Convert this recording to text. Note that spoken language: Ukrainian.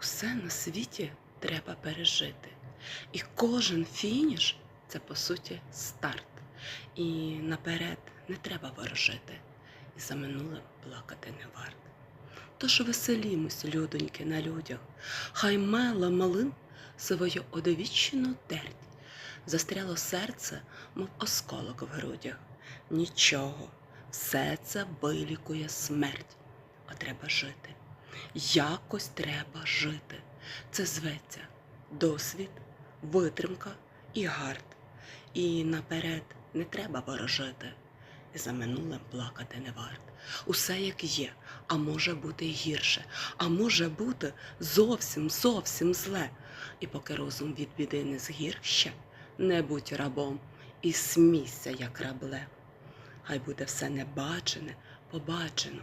Усе на світі треба пережити. І кожен фініш це по суті старт. І наперед не треба ворожити, і за минулим плакати не варт. Тож веселімось, людоньки, на людях, хай мела малин свою одовічну терть. Застряло серце, мов осколок в грудях. Нічого, все це вилікує смерть. А треба жити. Якось треба жити. Це зветься досвід, витримка і гард. І наперед не треба ворожити. За минулим плакати не варт. Усе як є, а може бути гірше, а може бути зовсім, зовсім зле. І поки розум від біди не згірще, не будь рабом і смійся, як рабле. Хай буде все небачене, побачено.